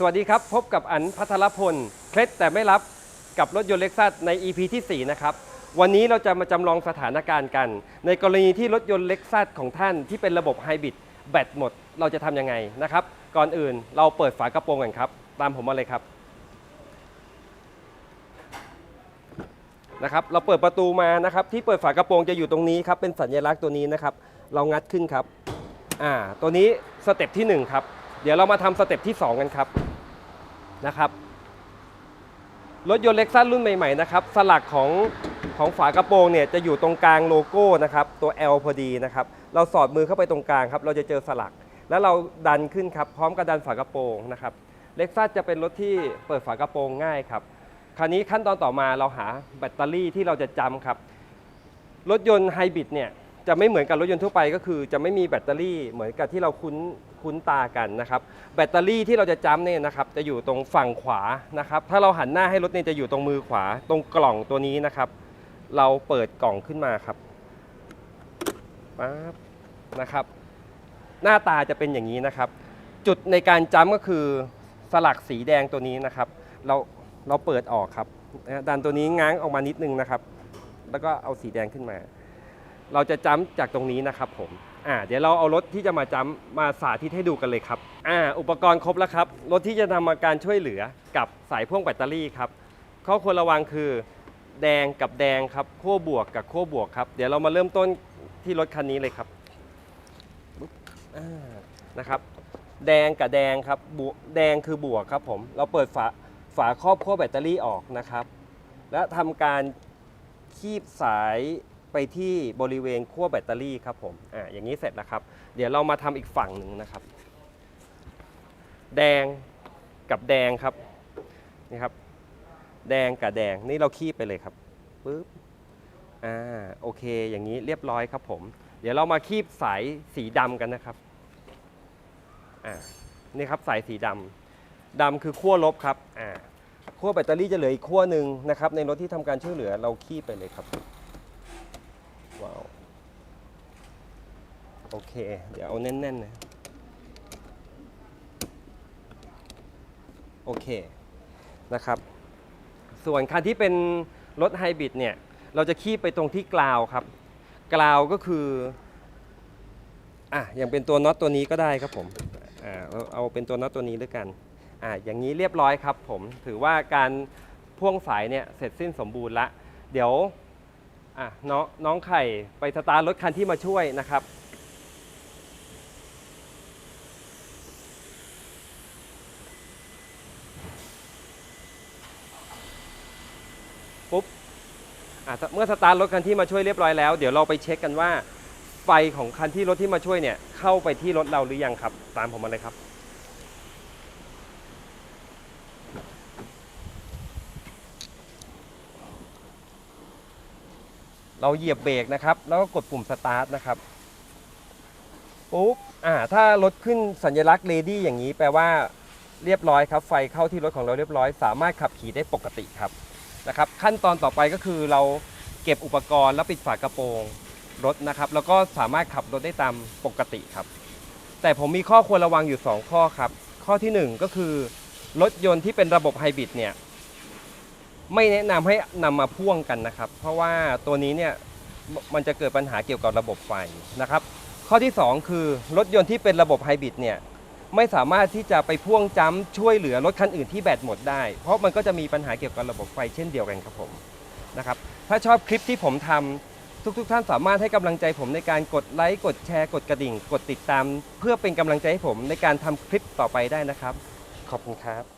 สวัสดีครับ พบกับอันพัทรพล เคล็ดแต่ไม่รับกับรถยนต์เล็กซัสใน EP ที่ 4 นะครับ วันนี้เราจะมาจำลองสถานการณ์กัน ในกรณีที่รถยนต์เล็กซัสของท่านที่เป็นระบบไฮบริดแบตหมด เราจะทำยังไงนะครับ ก่อนอื่นเราเปิดฝากระโปรงกันครับ ตามผมมาเลยครับนะครับ เราเปิดประตูมานะครับ ที่เปิดฝากระโปรงจะอยู่ตรงนี้ครับ เป็นสัญลักษณ์ตัวนี้นะครับ เรางัดขึ้นครับ อ่า ตัวนี้สเต็ปที่หนึ่งครับ เดี๋ยวเรามาทำสเต็ปที่ 2 กันครับนะครับ รถยนต์เล็กซัสรุ่นใหม่ๆนะครับสลักของของฝากระโปรงเนี่ยจะอยู่ตรงกลางโลโก้นะครับตัว L พอดีนะครับ เราสอดมือเข้าไปตรงกลางครับ เราจะเจอสลัก แล้วเราดันขึ้นครับ พร้อมกับดันฝากระโปรงนะครับเล็กซัสจะเป็นรถที่เปิดฝากระโปรงง่ายครับ คราวนี้ขั้นตอนต่อมาเราหาแบตเตอรี่ที่เราจะจำครับ รถยนต์ไฮบริดเนี่ยจะไม่เหมือนกับรถยนต์ทั่วไปก็คือ จะไม่มีแบตเตอรี่เหมือนกับที่เราคุ้น คุ้นตากันนะครับ แบตเตอรี่ที่เราจะจำเนี่ยนะครับจะอยู่ตรงฝั่งขวานะครับ ถ้าเราหันหน้าให้รถเนี่ยจะอยู่ตรงมือขวา ตรงกล่องตัวนี้นะครับ เราเปิดกล่องขึ้นมาครับปั๊บนะครับ หน้าตาจะเป็นอย่างนี้นะครับ จุดในการจำก็คือสลักสีแดงตัวนี้นะครับ เราเราเปิดออกครับดันตัวนี้ง้างออกมานิดนึงนะครับ แล้วก็เอาสีแดงขึ้นมา เราจะจำจากตรงนี้นะครับผม อ่าเดี๋ยวเราเอารถที่จะมาจำมาสาธิตให้ดูกันเลยครับอ่าอุปกรณ์ครบแล้วครับรถที่จะทำมาการช่วยเหลือกับสายพ่วงแบตเตอรี่ครับข้อควรระวังคือแดงกับแดงครับขั้วบวกกับขั้วบวกครับ เดี๋ยวเรามาเริ่มต้นที่รถคันนี้เลยครับนะครับ แดงกับแดงครับบวกแดงคือบวกครับผมเราเปิดฝาฝาครอบขั้วแบตเตอรี่ออกนะครับ และทำการคีบสาย ไปที่บริเวณขั้วแบตเตอรี่ครับผมอ่าอย่างนี้เสร็จแล้วครับ เดี๋ยวเรามาทำอีกฝั่งหนึ่งนะครับ แดงกับแดงครับนี่ครับ แดงกับแดงนี่เราคีบไปเลยครับปึ๊บอ่าโอเค อย่างนี้เรียบร้อยครับผม เดี๋ยวเรามาคีบสายสีดำกันนะครับอ่านี่ครับสายสีดำดำคือขั้วลบครับอ่าขั้วแบตเตอรี่จะเหลืออีกขั้วหนึ่งนะครับในรถที่ทำการช่วยเหลือเราคีบไปเลยครับว้าวโอเค เดี๋ยวเอาแน่นๆนะโอเคนะครับ ส่วนคันที่เป็นรถไฮบริดเนี่ย เราจะคีบไปตรงที่กราวครับกราวก็คืออะอย่างเป็นตัวน็อตตัวนี้ก็ได้ครับผมอ่าเอาเอาเป็นตัวน็อตตัวนี้ด้วยกันอ่าอย่างนี้เรียบร้อยครับผมถือว่าการพ่วงสายเนี่ยเสร็จสิ้นสมบูรณ์ละ เดี๋ยวอะน้องน้องไข่ไปสตาร์ทรถคันที่มาช่วยนะครับ ปุ๊บเมื่อสตาร์ทรถคันที่มาช่วยเรียบร้อยแล้ว เดี๋ยวเราไปเช็คกันว่า ไฟของคันที่รถที่มาช่วยเนี่ยเข้าไปที่รถเราหรือยังครับ ตามผมมาเลยครับเราเหยียบเบรกนะครับ แล้วก็กดปุ่มสตาร์ทนะครับปุ๊บอ่าถ้ารถขึ้นสัญลักษณ์เลดี้อย่างนี้แปลว่าเรียบร้อยครับ ไฟเข้าที่รถของเราเรียบร้อย สามารถขับขี่ได้ปกติครับ นะครับขั้นตอนต่อไปก็คือเราเก็บอุปกรณ์แล้วปิดฝากระโปรงรถนะครับ แล้วก็สามารถขับรถได้ตามปกติครับ แต่ผมมีข้อควรระวังอยู่ 2 ข้อครับ ข้อทีหนึ่1 ก็คือ รถยนต์ที่เป็นระบบไฮบริดเนี่ยไม่แนะนำให้นำมาพ่วงกันนะครับ เพราะว่าตัวนี้เนี่ยมมันจะเกิดปัญหาเกี่ยวกับระบบไฟนะครับ ข้อที่ 2 คือรถยนต์ที่เป็นระบบไฮบริดเนี่ย ไม่สามารถที่จะไปพ่วงจ้ำช่วยเหลือรถคันอื่นที่แบตหมดได้ เพราะมันก็จะมีปัญหาเกี่ยวกับระบบไฟเช่นเดียวกันครับผมนะครับถ้าชอบคลิปที่ผมทำทุกๆทท่านสามารถให้กำลังใจผมในการกดไลค์กดแชร์กดกระดิ่ง กดติดตาม เพื่อเป็นกำลังใจให้ผมในการทำคลิปต่อไปได้นะครับ ขอบคุณครับ